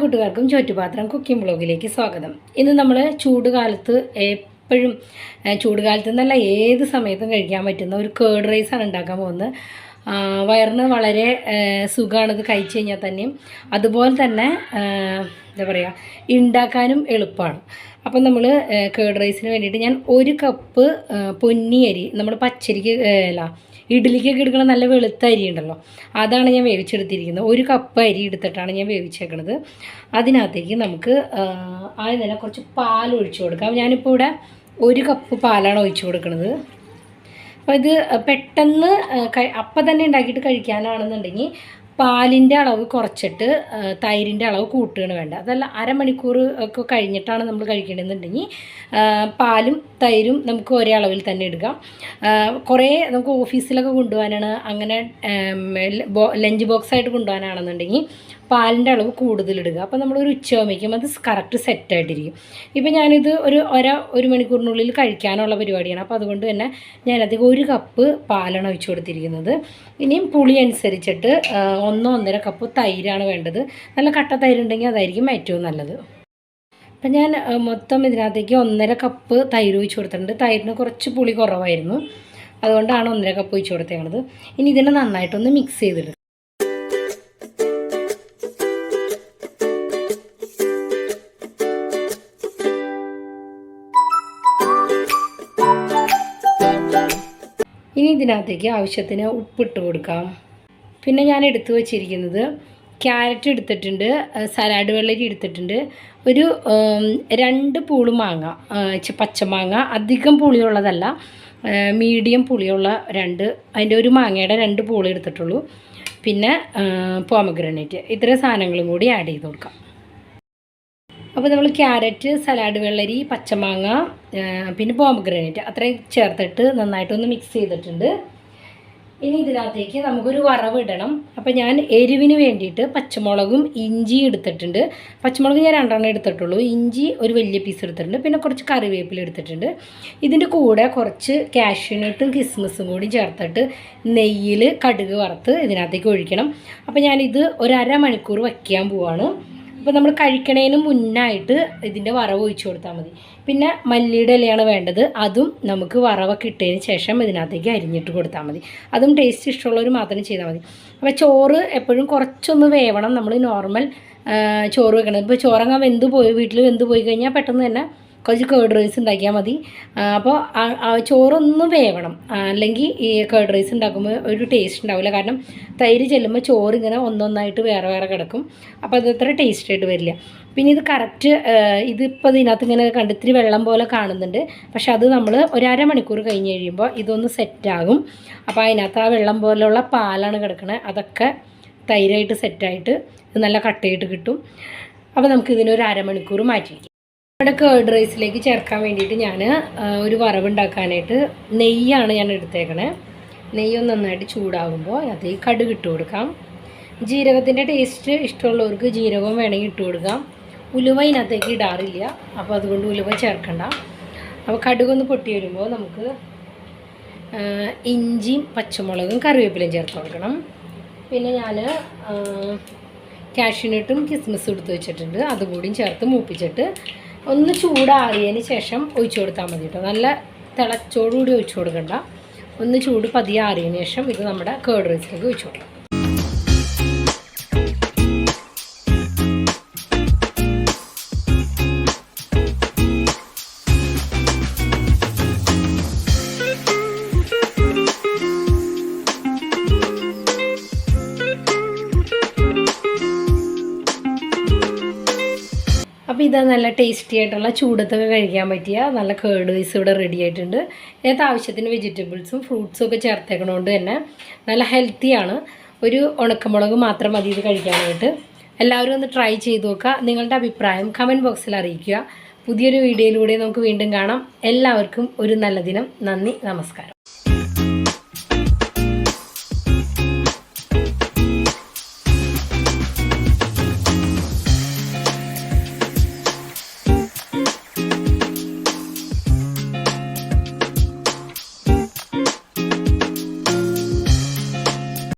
കൂട്ടുകാർക്കും ചുറ്റുപാത്രം കുക്കിംഗ് ബ്ലോഗിലേക്ക് സ്വാഗതം. ഇന്ന് നമ്മൾ ചൂട് കാലത്ത് എപ്പോഴും ചൂടുകാലത്ത് ചൂട് കാലത്ത് എന്നല്ല ഏത് സമയത്തും കഴിക്കാൻ പറ്റുന്ന ഒരു കേർഡ് റൈസാണ് ഉണ്ടാക്കാൻ പോകുന്നത്. വയറിന് വളരെ സുഖമാണിത് കഴിച്ചു കഴിഞ്ഞാൽ തന്നെയും. അതുപോലെ തന്നെ എന്താ പറയുക ഉണ്ടാക്കാനും എളുപ്പമാണ്. അപ്പം നമ്മൾ കേർഡ് റൈസിന് വേണ്ടിയിട്ട് ഞാൻ ഒരു കപ്പ് പൊന്നിയരി നമ്മൾ പച്ചരിക്ക് അല്ല ഇഡ്ഡലിക്കൊക്കെ എടുക്കുന്ന നല്ല വെളുത്ത അരി ഉണ്ടല്ലോ അതാണ് ഞാൻ വേവിച്ചെടുത്തിരിക്കുന്നത്. ഒരു കപ്പ് അരി എടുത്തിട്ടാണ് ഞാൻ വേവിച്ചേക്കണത്. അതിനകത്തേക്ക് നമുക്ക് ആദ്യം തന്നെ കുറച്ച് പാൽ ഒഴിച്ചു കൊടുക്കാം. ഞാനിപ്പോൾ ഇവിടെ ഒരു കപ്പ് പാലാണ് ഒഴിച്ചു കൊടുക്കുന്നത് അപ്പോൾ ഇത് പെട്ടെന്ന് അപ്പം തന്നെ ഉണ്ടാക്കിയിട്ട് കഴിക്കാനാണെന്നുണ്ടെങ്കിൽ പാലിന്റെ അളവ് കുറച്ചിട്ട് തൈരിന്റെ അളവ് കൂട്ടുകയാണ് വേണ്ട അതല്ല അരമണിക്കൂർ ഒക്കെ കഴിഞ്ഞിട്ടാണ് നമ്മൾ കഴിക്കണമെന്നുണ്ടെങ്കിൽ പാലും തൈരും നമുക്ക് ഒരേ അളവിൽ തന്നെ എടുക്കാം കുറേ നമുക്ക് ഓഫീസിലൊക്കെ കൊണ്ടുപോകാനാണ് അങ്ങനെ ലഞ്ച് ബോക്സ് ആയിട്ട് കൊണ്ടുപോകാനാണെന്നുണ്ടെങ്കിൽ പാലിന്റെ അളവ് കൂടുതലിടുക അപ്പോൾ നമ്മളൊരു ഉച്ചയാകുമ്പോഴേക്കും അത് കറക്റ്റ് സെറ്റായിട്ടിരിക്കും ഇപ്പോൾ ഞാനിത് ഒരു ഒര ഒരു മണിക്കൂറിനുള്ളിൽ കഴിക്കാനുള്ള പരിപാടിയാണ്. അപ്പോൾ അതുകൊണ്ട് തന്നെ ഞാനധികം ഒരു കപ്പ് പാലാണ് ഒഴിച്ചു കൊടുത്തിരിക്കുന്നത്. ഇനിയും പുളി അനുസരിച്ചിട്ട് ഒന്നോ ഒന്നര കപ്പ് തൈരാണ് വേണ്ടത്. നല്ല കട്ട തൈരുണ്ടെങ്കിൽ അതായിരിക്കും ഏറ്റവും നല്ലത്. അപ്പം ഞാൻ മൊത്തം ഇതിനകത്തേക്ക് ഒന്നര കപ്പ് തൈര് ഒഴിച്ച് കൊടുത്തിട്ടുണ്ട്. തൈരിന് കുറച്ച് പുളി കുറവായിരുന്നു. അതുകൊണ്ടാണ് ഒന്നര കപ്പ് ഒഴിച്ച് കൊടുത്തേക്കണത്. ഇനി ഇതിനെ നന്നായിട്ടൊന്ന് മിക്സ് ചെയ്തിടുക ഇനി ഇതിനകത്തേക്ക് ആവശ്യത്തിന് ഉപ്പിട്ട് കൊടുക്കാം. പിന്നെ ഞാൻ എടുത്തു വച്ചിരിക്കുന്നത് ക്യാരറ്റ് എടുത്തിട്ടുണ്ട് സലാഡ് വെള്ളരി എടുത്തിട്ടുണ്ട്. ഒരു രണ്ട് പൂൾ മാങ്ങ പച്ചമാങ്ങ അധികം പുളിയുള്ളതല്ല മീഡിയം പുളിയുള്ള രണ്ട് അതിന്റെ ഒരു മാങ്ങയുടെ രണ്ട് പൂൾ എടുത്തിട്ടുള്ളൂ. പിന്നെ പോമഗ്രനേറ്റ് ഇത്ര സാധനങ്ങളും കൂടി ആഡ് ചെയ്ത് കൊടുക്കാം. അപ്പോൾ നമ്മൾ ക്യാരറ്റ് സലാഡ് വെള്ളരി പച്ചമാങ്ങ പിന്നെ പോമഗ്രനേറ്റ് അത്രയും ചേർത്തിട്ട് നന്നായിട്ടൊന്ന് മിക്സ് ചെയ്തിട്ടുണ്ട്. ഇനി ഇതിനകത്തേക്ക് നമുക്കൊരു വറവ് ഇടണം അപ്പോൾ ഞാൻ എരിവിന് വേണ്ടിയിട്ട് പച്ചമുളകും ഇഞ്ചി എടുത്തിട്ടുണ്ട്. പച്ചമുളക് ഞാൻ രണ്ടെണ്ണം എടുത്തിട്ടുള്ളൂ. ഇഞ്ചി ഒരു വലിയ പീസ് എടുത്തിട്ടുണ്ട്. പിന്നെ കുറച്ച് കറിവേപ്പില എടുത്തിട്ടുണ്ട്. ഇതിന്റെ കൂടെ കുറച്ച് കാഷ്യൂനട്ടും കിസ്മിസും കൂടി ചേർത്തിട്ട് നെയ്യിൽ കടുക് വറുത്ത് ഇതിനകത്തേക്ക് ഒഴിക്കണം. അപ്പോൾ ഞാനിത് ഒരു അരമണിക്കൂർ വയ്ക്കാൻ പോവാണ്. അപ്പോൾ നമ്മൾ കഴിക്കണേന് മുന്നായിട്ട് ഇതിന്റെ വറവ് ഒഴിച്ചു കൊടുത്താൽ മതി. പിന്നെ മല്ലിയുടെ ഇലയാണ് വേണ്ടത്. അതും നമുക്ക് വറവൊക്കെ ഇട്ടതിന് ശേഷം ഇതിനകത്തേക്ക് അരിഞ്ഞിട്ട് കൊടുത്താൽ മതി. അതും ടേസ്റ്റ് ഇഷ്ടമുള്ളവർ മാത്രം ചെയ്താൽ മതി. അപ്പോൾ ചോറ് എപ്പോഴും കുറച്ചൊന്ന് വേവണം. നമ്മൾ നോർമൽ ചോറ് വെക്കണം ഇപ്പോൾ ചോറങ്ങ വെന്ത് പോയി വീട്ടിൽ വെന്ത് പോയി കഴിഞ്ഞാൽ പെട്ടെന്ന് തന്നെ കുറച്ച് കേർഡ് റൈസ് ഉണ്ടാക്കിയാൽ മതി. അപ്പോൾ ചോറൊന്ന് വേവണം. അല്ലെങ്കിൽ ഈ കേർഡ് റൈസ് ഉണ്ടാക്കുമ്പോൾ ഒരു ടേസ്റ്റ് ഉണ്ടാവില്ല കാരണം തൈര് ചെല്ലുമ്പോൾ ചോറ് ഇങ്ങനെ ഒന്നൊന്നായിട്ട് വേറെ വേറെ കിടക്കും. അപ്പോൾ അത് അത്ര ടേസ്റ്റ് ആയിട്ട് വരില്ല. പിന്നെ ഇത് കറക്റ്റ് ഇതിപ്പോൾ ഇതിനകത്ത് ഇങ്ങനെ കണ്ട് ഇത്തിരി വെള്ളം പോലെ കാണുന്നുണ്ട്. പക്ഷെ അത് നമ്മൾ ഒരര മണിക്കൂർ കഴിഞ്ഞ് കഴിയുമ്പോൾ ഇതൊന്ന് സെറ്റാകും അപ്പോൾ അതിനകത്ത് ആ വെള്ളം പോലെയുള്ള പാലാണ് കിടക്കുന്നത് അതൊക്കെ തൈരായിട്ട് സെറ്റായിട്ട് ഇത് നല്ല കട്ടയിട്ട് കിട്ടും. അപ്പോൾ നമുക്ക് ഇതിനൊരു അരമണിക്കൂർ മാറ്റി നമ്മുടെ കേർഡ് റൈസിലേക്ക് ചേർക്കാൻ വേണ്ടിയിട്ട് ഞാൻ ഒരു വറവുണ്ടാക്കാനായിട്ട് നെയ്യാണ് ഞാൻ എടുത്തേക്കണേ. നെയ്യൊന്ന് നന്നായിട്ട് ചൂടാകുമ്പോൾ അത് ഈ കടുക് ഇട്ട് കൊടുക്കാം. ജീരകത്തിന്റെ ടേസ്റ്റ് ഇഷ്ടമുള്ളവർക്ക് ജീരകവും വേണമെങ്കിൽ ഇട്ട് കൊടുക്കാം. ഉലുവ ഇതിനകത്തേക്ക് ഇടാറില്ല അപ്പോൾ അതുകൊണ്ട് ഉലുവ ചേർക്കണ്ട. അപ്പോൾ കടുകൊന്ന് പൊട്ടി വരുമ്പോൾ നമുക്ക് ഇഞ്ചിയും പച്ചമുളകും കറിവേപ്പിലയും ചേർത്ത് കൊടുക്കണം. പിന്നെ ഞാൻ കാഷ്യൂനട്ടും കിസ്മിസും എടുത്ത് വെച്ചിട്ടുണ്ട്. അതുകൂടിയും ചേർത്ത് മൂപ്പിച്ചിട്ട് ഒന്ന് ചൂടാറിയതിന് ശേഷം ഒഴിച്ചു കൊടുത്താൽ മതി കേട്ടോ. നല്ല തിളച്ചോടുകൂടി ഒഴിച്ചു കൊടുക്കണ്ട. ഒന്ന് ചൂട് പതിയെ ആറിയതിന് ശേഷം ഇത് നമ്മുടെ കേർഡ് റൈസിലേക്ക് ഒഴിച്ചു കൊടുക്കാം. ഇത് നല്ല ടേസ്റ്റി ആയിട്ടുള്ള ചൂടത്തൊക്കെ കഴിക്കാൻ പറ്റിയ നല്ല കേർഡ് വൈസ് ഇവിടെ റെഡി ആയിട്ടുണ്ട്. ഇതിനകത്ത് ആവശ്യത്തിന് വെജിറ്റബിൾസും ഫ്രൂട്ട്സും ഒക്കെ ചേർത്തേക്കണോണ്ട് തന്നെ നല്ല ഹെൽത്തിയാണ് ഒരു ഉണക്കമുളക് മാത്രം മതി ഇത് കഴിക്കാനായിട്ട്. എല്ലാവരും ഒന്ന് ട്രൈ ചെയ്ത് നോക്കുക. നിങ്ങളുടെ അഭിപ്രായം കമന്റ് ബോക്സിൽ അറിയിക്കുക. പുതിയൊരു വീഡിയോയിലൂടെ നമുക്ക് വീണ്ടും കാണാം. എല്ലാവർക്കും ഒരു നല്ല ദിനം. നന്ദി നമസ്കാരം.